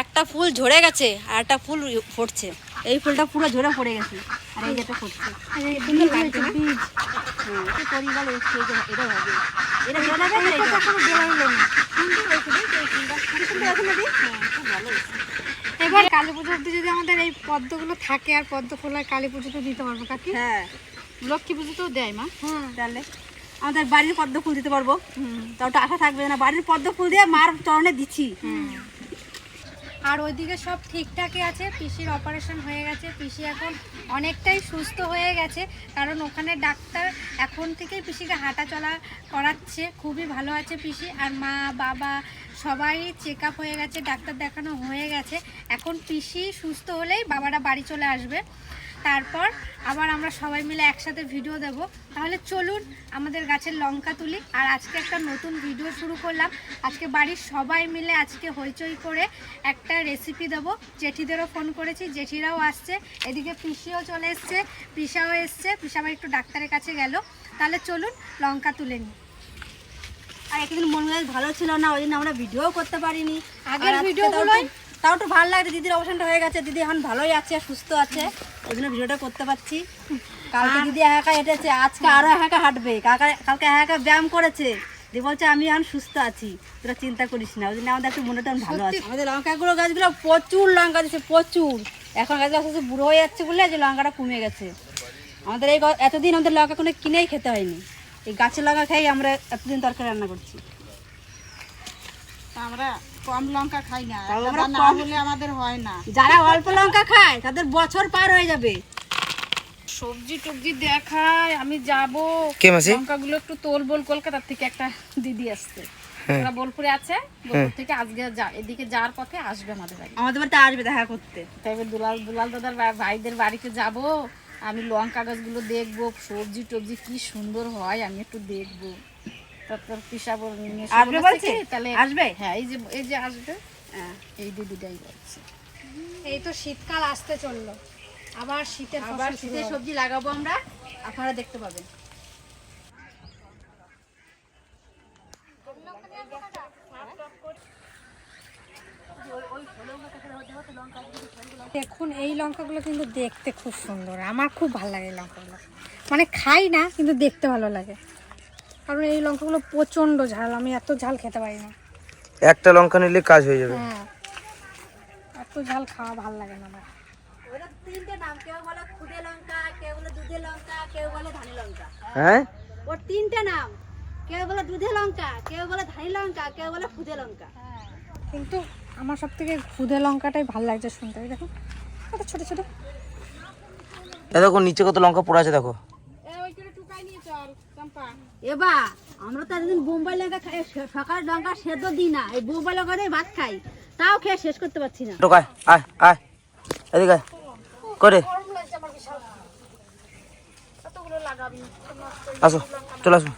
একটা ফুল ঝরে গেছে আর একটা ফুল ফুটছে। এই ফুলটা পুরো ঝরে পড়ে গেছে। আর এই যেটা ফুটছে? হ্যাঁ, পরিবার এটা হবে। এটা? হ্যাঁ। এবার কালী পুজো অব্দি যদি আমাদের এই পদ্মগুলো থাকে আর পদ্ম আর কালী পুজোতে দিতে পারব কাকি? হ্যাঁ। লক্ষ্মী পুজোতেও দেয় মা। হুম তাহলে। আমাদের বাড়ির পদ্ম ফুল দিতে পারব। তাও তো আশা থাকবে না বাড়ির পদ্ম ফুল দিয়ে মার চরণে দিচ্ছি। আর ওইদিকে সব ঠিকঠাকই আছে, পিসির অপারেশন হয়ে গেছে, পিসি এখন অনেকটাই সুস্থ হয়ে গেছে, কারণ ওখানে ডাক্তার এখন থেকেই পিসিকে হাঁটা চলা করাচ্ছে, খুবই ভালো আছে পিসি, আর মা, বাবা সবাই চেক আপ হয়ে গেছে, ডাক্তার দেখানো হয়ে গেছে, এখন পিসি সুস্থ হলেই বাবারা বাড়ি চলে আসবে। তারপর আবার আমরা সবাই মিলে একসাথে ভিডিও দেব। তাহলে চলুন আমাদের গাছের লঙ্কা তুলি। আর আজকে একটা নতুন ভিডিও শুরু করলাম। আজকে বাড়ির সবাই মিলে আজকে হইচই করে একটা রেসিপি দেবো। জেঠিদেরও ফোন করেছি জেঠিরাও আসছে। এদিকে পিসিও চলে এসছে পিসাও এসছে। পিসা আবার একটু ডাক্তারের কাছে গেল। তাহলে চলুন লঙ্কা তুলে নিই। আর একদিন মন ভালো ছিল না ওই জন্য আমরা ভিডিও করতে পারিনি। আগের ভিডিওগুলোই- তাও একটু- ভালো লাগছে দিদির অবসানটা হয়ে গেছে দিদি এখন ভালোই আছে সুস্থ আছে ওই জন্য ভিডিওটা করতে পারছি। কালকে দিদি একা হেঁটেছে আজকে আরও একা হাঁটবে কাকা কালকে একা ব্যায়াম করেছে। দি বলছে আমি এখন সুস্থ আছি তোরা চিন্তা করিস না। ওই জন্য আমাদের একটু মনটা ভালো আছে। আমাদের লঙ্কাগুলো গাছগুলো প্রচুর লঙ্কা দিচ্ছে প্রচুর। এখন গাছগুলো আস্তে আস্তে বুড়ো হয়ে যাচ্ছে বলে যে লঙ্কাটা কমে গেছে। আমাদের এই এতদিন আমাদের লঙ্কা কোনো কিনেই খেতে হয়নি। এই গাছের লঙ্কা খেয়েই আমরা এতদিন তরকারি রান্না করছি। আমরা কম লঙ্কা খাই না। আমরা না হলে আমাদের হয় না। যারা অল্প লঙ্কা খায় তাদের বছর পার হয়ে যাবে। সবজি টবজি দেখায় আমি যাব। কে মাসি? লঙ্কাগুলো একটু তোল বল কলকাতার থেকে একটা দিদি আসছে। হ্যাঁ। ওরা বোলপুরে আছে বোলপুর থেকে আজকে যা এদিকে যাওয়ার পথে আসবে আমাদের বাড়ি। আমাদের বাড়িতে আসবে দেখা করতে। তাই এবার দুলাল দুলাল দাদার ভাইদের বাড়িতে যাব। আমি লঙ্কা গাছগুলো দেখব সবজি টবজি কি সুন্দর হয় আমি একটু দেখব। তারপর পিসা আসবে বলছে? তাহলে আসবে? হ্যাঁ এই যে এই যে আসবে। হ্যাঁ। এই দিদিটাই বলছে। এই তো শীতকাল আসতে চলল। আবার শীতের আবার শীতের সবজি লাগাবো আমরা। আপনারা দেখতে পাবেন। দেখুন এই লঙ্কাগুলো কিন্তু দেখতে খুব সুন্দর। আমার খুব ভালো লাগে এই লঙ্কাগুলো। মানে খাই না কিন্তু দেখতে ভালো লাগে। কারণ এই লঙ্কাগুলো প্রচণ্ড ঝাল আমি এত ঝাল খেতে পারি না। একটা লঙ্কা নিলে কাজ হয়ে যাবে। হ্যাঁ এত ঝাল খাওয়া ভালো লাগে না আমার। তিনটে নাম কেউ বলে খুদে লঙ্কা কেউ বলে দুধে লঙ্কা কেউ বলে ধানি লঙ্কা। হ্যাঁ? ওর তিনটে নাম কেউ বলে দুধে লঙ্কা কেউ বলে ধানি লঙ্কা কেউ বলে খুদে লঙ্কা। কিন্তু আমার সব থেকে খুদে লঙ্কাটাই ভালো লাগছে শুনতে। দেখো কত ছোট ছোট। দেখো নিচে কত লঙ্কা পড়ে আছে দেখো। এবা আমরা তো একদিন বোম্বাই লঙ্কা খাই সকাল লঙ্কা সেদ্ধ দিই না এই বোম্বাই লঙ্কা দিয়ে ভাত খাই। তাও খেয়ে শেষ করতে পারছি না। টোকায় আয় আয়। এদিকে করে। আসো চলে আসো।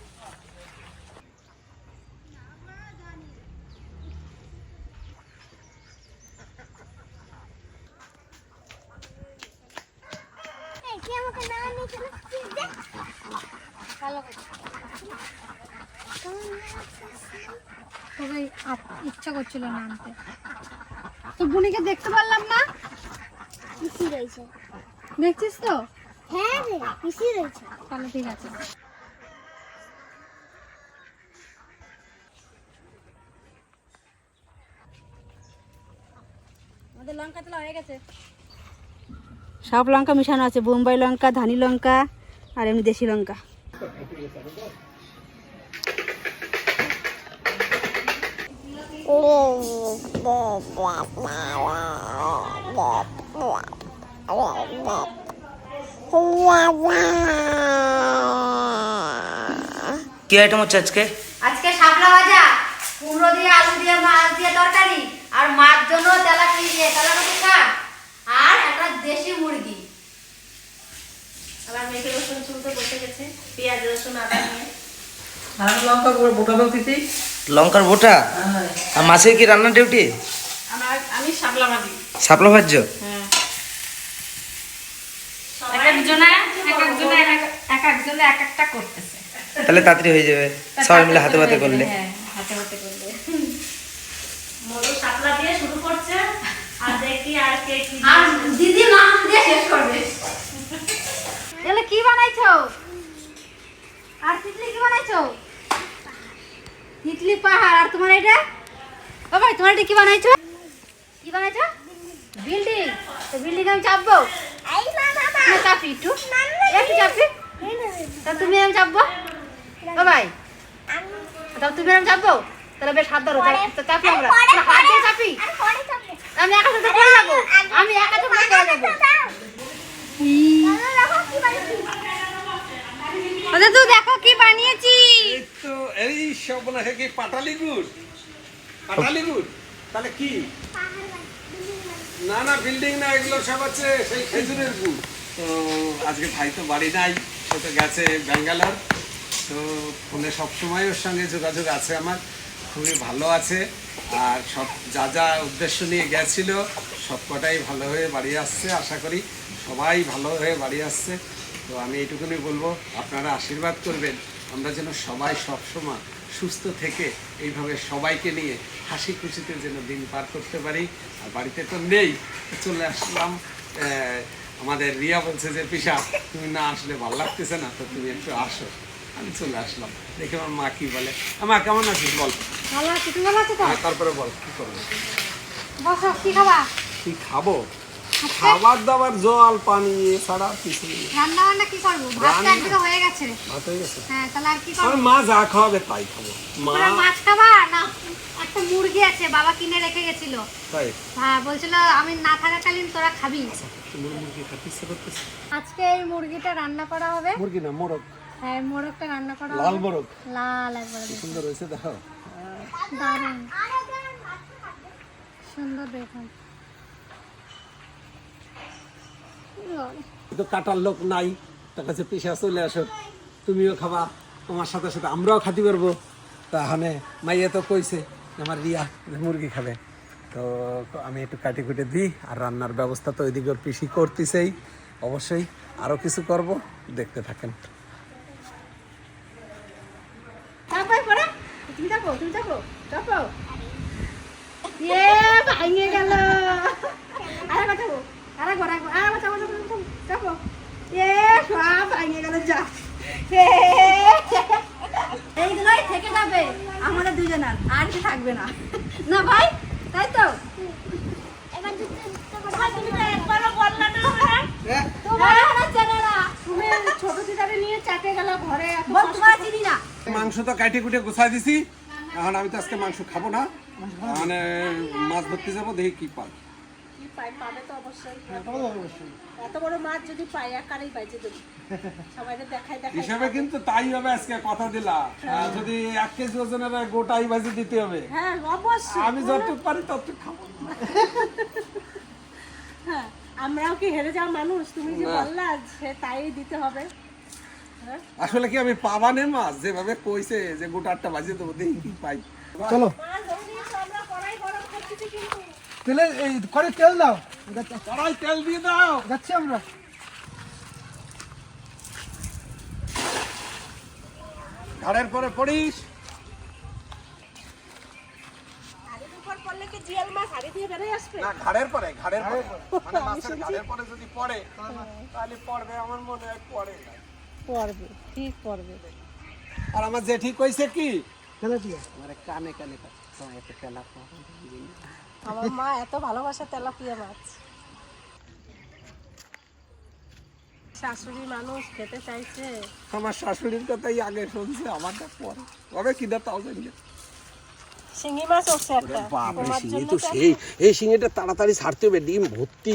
তবে ইচ্ছা করছিল না আনতে। তো বুনিকে দেখতে পারলাম না? পিসি রয়েছে। দেখছিস তো? হ্যাঁ রে পিসি রয়েছে। তাহলে ঠিক আছে। আমাদের লঙ্কা তোলা হয়ে গেছে। সব লঙ্কা মিশানো আছে বোম্বাই লঙ্কা ধানি লঙ্কা আর এমনি দেশি লঙ্কা। কি আইটেম হচ্ছে আজকে? আজকে শাপলা ভাজা, কুমড়ো দিয়ে আলু দিয়ে, মাছ দিয়ে তরকারি, আর মাছ জন্য তেলাপিয়া দিয়ে, তেলাপিয়া শাক, আর একটা দেশি মুরগি। আবার মেয়েকে রসুন চুলতে বসে গেছে। পেঁয়াজ রসুন আদা নিয়ে বোটা বলতেছি লঙ্কার বোটা? আর মাছের কি রান্নার ডিউটি আমি শাপলা ভাজ্য? এক একজনে এক একজনে এক এক- এক একজনে এক একটা করতেছে। তাহলে তাড়াতাড়ি হয়ে যাবে। সবাই মিলে হাতে হাতে করলে। হ্যাঁ হাতে হাতে করলে। মরু শাপলা দিয়ে শুরু করছি। আর দিদি দিয়ে শেষ করবে। এলে কি বানাইছো? আর তিতলি কি বানাইছো? তিতলি পাহাড় আর তোমার এটা? ও ভাই তোমার এটা কি বানাইছো? কি বানাইছো? বিল্ডিং। তো বিল্ডিং আমি চাপবো? না চাপি একটু। একটু চাপি। তা তুমি আমি চাপবো? ও ভাই। তাহলে তুমি আমি চাপবো? তাহলে বেশ হাত ধরো তো চাপি আমরা। হাত দিয়ে চাপি। আমি একা সাথে করে যাব। আমি একা সাথে করে যাব। তো দেখো কি বানিয়েছি? তো, এই সব মনে কি পাটালি গুড়? পাটালি গুড়? তাহলে কি? না না, বিল্ডিং না, এগুলো সব আছে, সেই খেজুরের গুড়। তো আজকে ভাই তো বাড়ি নাই, সে তো গেছে ব্যাঙ্গালোর। তো ফোনে সবসময় ওর সঙ্গে যোগাযোগ আছে আমার, খুবই ভালো আছে। আর সব যা যা উদ্দেশ্য নিয়ে গেছিল সব কটাই ভালো হয়ে বাড়ি আসছে, আশা করি সবাই ভালো হয়ে বাড়ি আসছে। তো আমি এইটুকুনি বলব আপনারা আশীর্বাদ করবেন আমরা যেন সবাই সবসময় সুস্থ থেকে এইভাবে সবাইকে নিয়ে হাসি খুশিতে যেন দিন পার করতে পারি। আর বাড়িতে তো নেই চলে আসলাম। আমাদের রিয়া বলছে যে পিসা তুমি না আসলে ভালো লাগতেছে না তো তুমি একটু আসো। আমি চলে আসলাম। দেখে আমার মা কি বলে। আমার কেমন আছিস বল? ভালো আছি তুমি ভালো আছো তো? হ্যাঁ, তারপরে বল কি করব? বসো কি খাবা? কি খাব? খাবার দাবার জল পানি এছাড়া কিছু নেই। রান্না বান্না কি করব? ভাতটা একদিকে হয়ে গেছে ভাত হয়ে গেছে। হ্যাঁ তাহলে আর কি আমার মা যা খাওয়াবে তাই খাব। মা মাছ খাবা? না একটা মুরগি আছে বাবা কিনে রেখে গেছিল। তাই? হ্যাঁ বলছিল আমি না থাকাকালীন তোরা খাবি। মুরগি খেতে ইচ্ছে করতেছে? আজকে এই মুরগিটা রান্না করা হবে। মুরগি না মোরগ। হ্যাঁ মোরগটা রান্না করা হবে। লাল মোরগ। লাল একবারে সুন্দর হয়েছে দেখো দারুণ। সুন্দর দেখুন। তো কাটার লোক নাই, তার কাছে পিসা চলে আসো। তুমিও খাবা, তোমার সাথে সাথে আমরাও খাতে পারব তাহলে মাইয়া তো কইছে, আমার রিয়া মুরগি খাবে। তো আমি একটু কাটি কুটে দিই, আর রান্নার ব্যবস্থা তো ওইদিকে পিসি করতেছেই। অবশ্যই আরও কিছু করব, দেখতে থাকেন। তুমি চাপো তুমি চাপো এ, ভাঙে গেল। আরে বাঁচাবো আরে ঘরে আরে বাঁচাবো চাপো চাপো এ সব ভাঙে গেল যা এইগুলোই থেকে যাবে আমাদের দুজনের আর কি থাকবে না। না ভাই তাই তো? এবার দুটো তোমার চেনে না তুমি ছোট দিদারে নিয়ে চাটে গেল ঘরে এত বল চিনি না। মাংস তো কাটি কুটে গুছাই দিছি। এখন আমি তো আজকে মাংস খাব না। মানে মাছ ধরতে যাব দেখি কি পাই। কি পাই পাবে তো অবশ্যই। এত বড় মাছ যদি পাই একারই বাইজে দেবো। সবাই দেখাই দেখাই। হিসাবে কিন্তু তাই হবে আজকে কথা দিলা। আর যদি এক কেজি ওজনের গোটাই দিতে হবে। হ্যাঁ অবশ্যই। আমি যতটুকু পারি ততটুকু খাব। হ্যাঁ আমরাও কি হেরে যাওয়া মানুষ? তুমি যে। বললা সে তাই দিতে হবে। আসলে কি আমি পাবানে মাছ? যেভাবে কইছে যে গোটারটা বাজিয়ে দেবো দেখি পাই। চলো। তেলে এই করে তেল দাও। কড়াই তেল দিয়ে দাও। যাচ্ছি আমরা। ঘাড়ের পরে পড়িস। উপর পড়লে কি জিয়াল মাছ হাড়ি দিয়ে বেরিয়ে আসবে? না ঘাড়ের পরে ঘাড়ের পরে। মানে মাছের ঘাড়ের পরে যদি পড়ে তাহলে পড়বে আমার মনে হয় পড়ে। পড়বে ঠিক পড়বে। আর আমার যে ঠিক কইছে কি? তেলে দিয়ে আমার কানে কানে একটা তেলা আমার মা এত ভালোবাসে তেলাপিয়া মাছ। শাশুড়ি মানুষ খেতে চাইছে। আমার শাশুড়ির কথাই আগে শুনছে আমারটা পরে। তবে কিনা তাও জানি শিঙি মাছ হচ্ছে একটা। বাপরে তো সেই এই শিঙেটা তাড়াতাড়ি ছাড়তে হবে ডিম ভর্তি।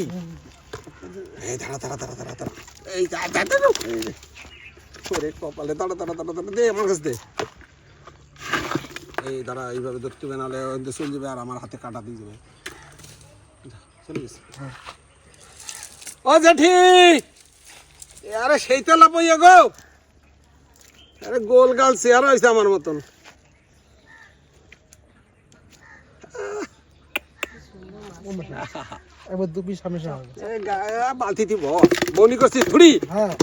এই দাঁড়া দাঁড়া দাঁড়া দাঁড়া দাঁড়া। এই দাঁড়া দাঁড়া দাঁড়া এই যে। ওরে কপালে দাঁড়া দাঁড়া দাঁড়া দাঁড়া দে আমার কাছে দে। এই দাঁড়া এইভাবে ধরতে হবে নাহলে চলে যাবে আর আমার হাতে কাটা দিয়ে যাবে। যা, চলে গেছে। ও জেঠি! আরে সেই তো লাপইয়া গো। আরে গোল গাল চেয়ার হয়েছে আমার মতন। এবার সামনে বালতি দিব। বনি করছিস থুড়ি হ্যাঁ।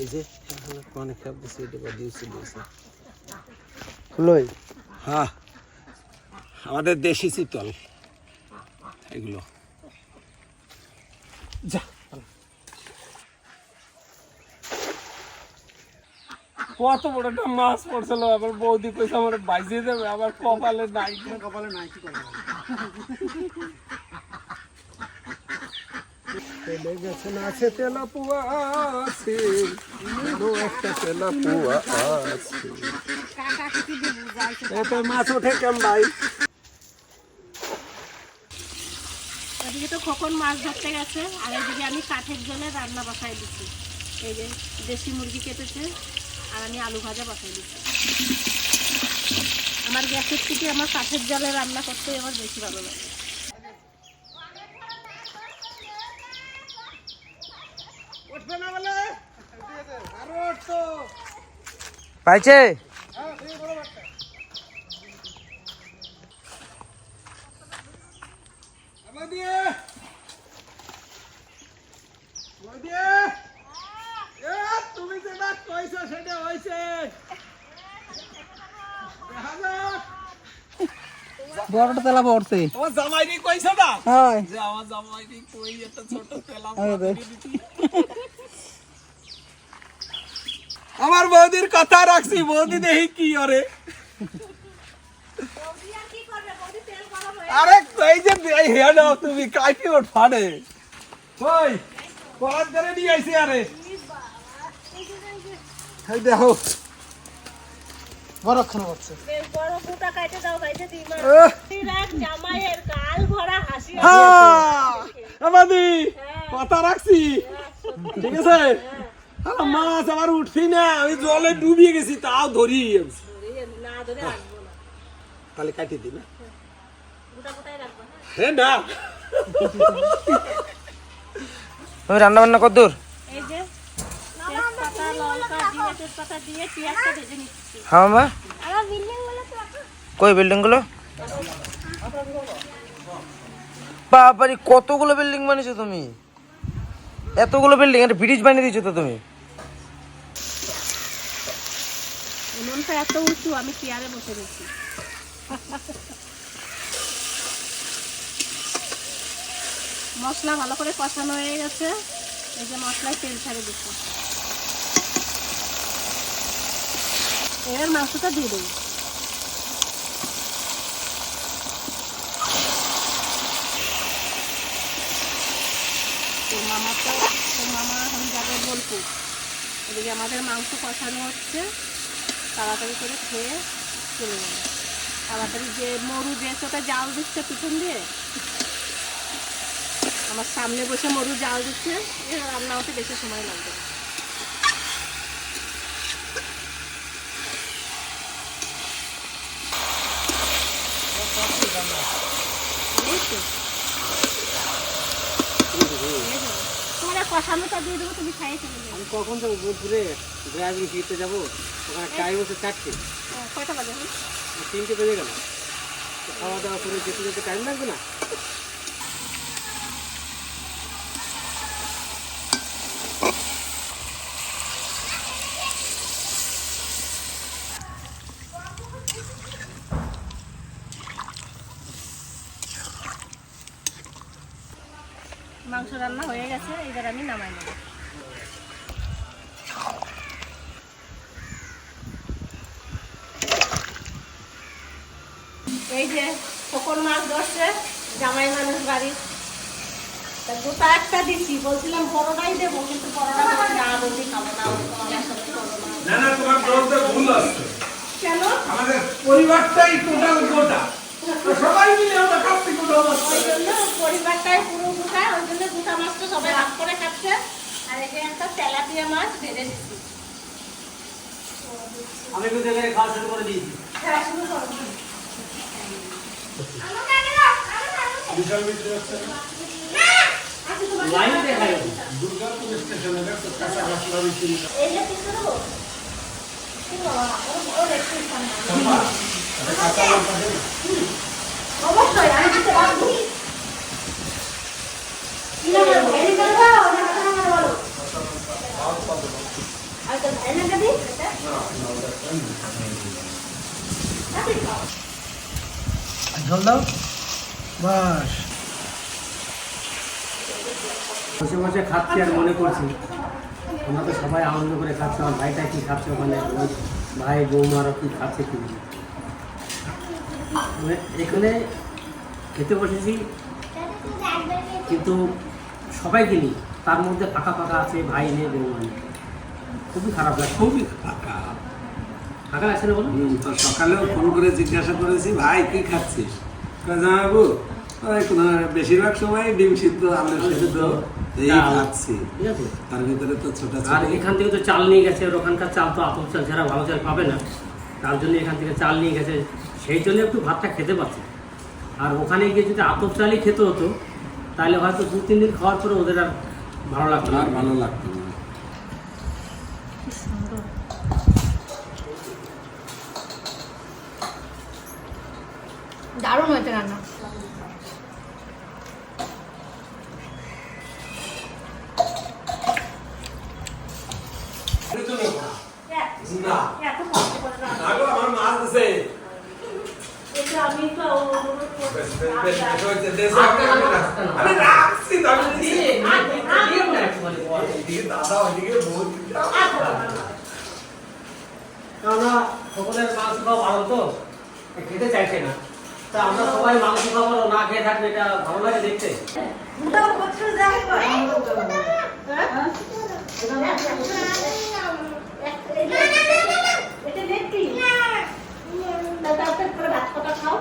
এই যে অনেক খাপ দিয়েছে এটা দিয়েছে দিয়েছে। লই হ্যাঁ আমাদের দেশি চিতল এগুলো। যা কত বড় একটা মাছ পড়ছিল আবার বৌদি কইছে আমার বাইজিয়ে দেবে আবার কপালে নাই। কপালে নাই কি করব? তেলে গেছে আছে তেলা পুয়া আছে একটা তেলা পুয়া আছে। এতে মাছ ওঠে কেম ভাই? এদিকে তো খোকন মাছ ধরতে গেছে, আর এদিকে আমি কাঠের জলে রান্না বসাই দিচ্ছি। এই যে দেশি মুরগি কেটেছে, আর আমি আলু ভাজা বসাই দিচ্ছি। আমার গ্যাসের থেকে আমার কাঠের জলে রান্না করতে আমার বেশি ভালো লাগে উঠবে না বলে আরও উঠতো পাইছে তুমি যেটা কইছো সেটা হইছে দেখা যাক। বড়টা তেলা পড়ছে আমার জামাইরি কইছো না হয় যে আমার জামাইরি কই একটা ছোট তেলা রে। আমার বৌদির কথা রাখছি বৌদি দেখি কি করে। আরে এই যে হেয়া তুমি কাইটি ওঠ ফাড়ে কই কলার ধরে নিয়ে আইছি আরে। এই দেখো। বড় খানা হচ্ছে। বড় কাটে দাও দিমা রাখ জামাইয়ের গাল ভরা হাসি হ্যাঁ, আমাদি কথা রাখছি। ঠিক আছে? মাছ আবার উঠছি না আমি জলে ডুবিয়ে গেছি তাও ধরি না। তাহলে কাটি দিই না। হ্যাঁ। হ্যাঁ না। তুমি রান্না বান্না কত দূর? এই যে তেজপাতা লঙ্কা জিরে তেজপাতা দিয়ে পেঁয়াজটা ভেজে নিচ্ছি। হ্যাঁ মা। আমার বিল্ডিংগুলো তো কই বিল্ডিংগুলো? বাবারি কতগুলো বিল্ডিং বানিয়েছো তুমি? এতগুলো বিল্ডিং একটা ব্রিজ বানিয়ে দিয়েছ তো তুমি? উনুনটা এত উঁচু, আমি চেয়ারে বসে গেছি। মশলা ভালো করে কষানো হয়ে গেছে। এই যে মশলায় তেল ছাড়ে দিচ্ছি। এবার মাংসটা দিয়ে দেবো। তোর মামা তো তোর মামা এখন যাবে বোলপুর। এদিকে আমাদের মাংস কষানো হচ্ছে। তাড়াতাড়ি করে খেয়ে চলে যাবে তাড়াতাড়ি যে মরু যে ওটা জাল দিচ্ছে পিছন দিয়ে, আমার সামনে বসে মরু জাল দিচ্ছে রান্না হতে বেশি সময় লাগবে। তোমার কষানোটা দিয়ে দেবো, তুমি খাইয়ে চলে যাবে আমি কখন যাব? বোলপুরে ড্রাইভিং শিখতে যাব? টাইম হচ্ছে চারটে। কয়টা বাজে? তিনটে বেজে গেল। খাওয়া দাওয়া করে যেতে যেতে টাইম লাগবে না? মাংস রান্না হয়ে গেছে এবার আমি নামাই নেব। যে শকর মাছ ধরছে জামাই মানুষ বাড়ি তা গোটা একটা দিচ্ছি বলছিলাম বড়টাই দেবো কিন্তু বড়টা না বলছি খাব না ওরকম আমার সাথে করো না। না না তোমার বলতে ভুল আছে কেন? আমাদের পরিবারটাই টোটাল গোটা। তো সবাই মিলে আমরা খাচ্ছি গোটা মাছ। ওই জন্য পরিবারটাই পুরো গোটা ওই জন্য গোটা মাছটা সবাই ভাগ করে খাচ্ছে। আর একটা তেলাপিয়া মাছ ভেজে দিচ্ছি। আমি কিন্তু এখানে খাওয়া শুরু করে দিয়েছি। হ্যাঁ শুরু করো। দাও আগে দাও লাইন দেখাই এই যে পিছনে দেবো কি বাবা, ওর বড় দেখতে ইচ্ছা নেই। অবশ্যই আমি দিতে পারব না না না আর তো ভাই না এটা নাতি খাও ঝোল দাও। বাস। বসে বসে খাচ্ছি আর মনে করছি। আমরা তো সবাই আনন্দ করে খাচ্ছি। আমার ভাইটা কি খাচ্ছে ওখানে? ভাই বৌমারও কি খাচ্ছে কি মানে এখানে খেতে বসেছি কিন্তু সবাই কিনি। তার মধ্যে ফাঁকা ফাঁকা আছে ভাই নেই বৌমা নেই। খুবই খারাপ লাগে। খুবই ফাঁকা ফাঁকা লাগছে না তো সকালেও ফোন করে জিজ্ঞাসা করেছি ভাই কি খাচ্ছিস? কোনো বেশিরভাগ সময় ডিম সিদ্ধ আলু সিদ্ধ এই খাচ্ছি। ঠিক আছে। তার ভিতরে তো ছোট আর এখান থেকে তো চাল নিয়ে গেছে আর ওখানকার চাল তো আতপ চাল ছাড়া ভালো চাল পাবে না তার জন্য এখান থেকে চাল নিয়ে গেছে। সেই জন্য একটু ভাতটা খেতে পারছে। আর ওখানে গিয়ে যদি আতপ চালই খেতে হতো তাহলে হয়তো দু তিন দিন খাওয়ার পরে ওদের আর ভালো লাগতো না। আর ভালো লাগতো না। দারুণ হয়েছে রান্না। কেননা সকলের মাংস খাওয়া ভালো তো খেতে চাইছে না। তা আমরা সবাই মাংস খাব, না খেয়ে থাকলে এটা ভালো লাগে দেখতে। এটা দেখি। দাদা করে ভাত খাও?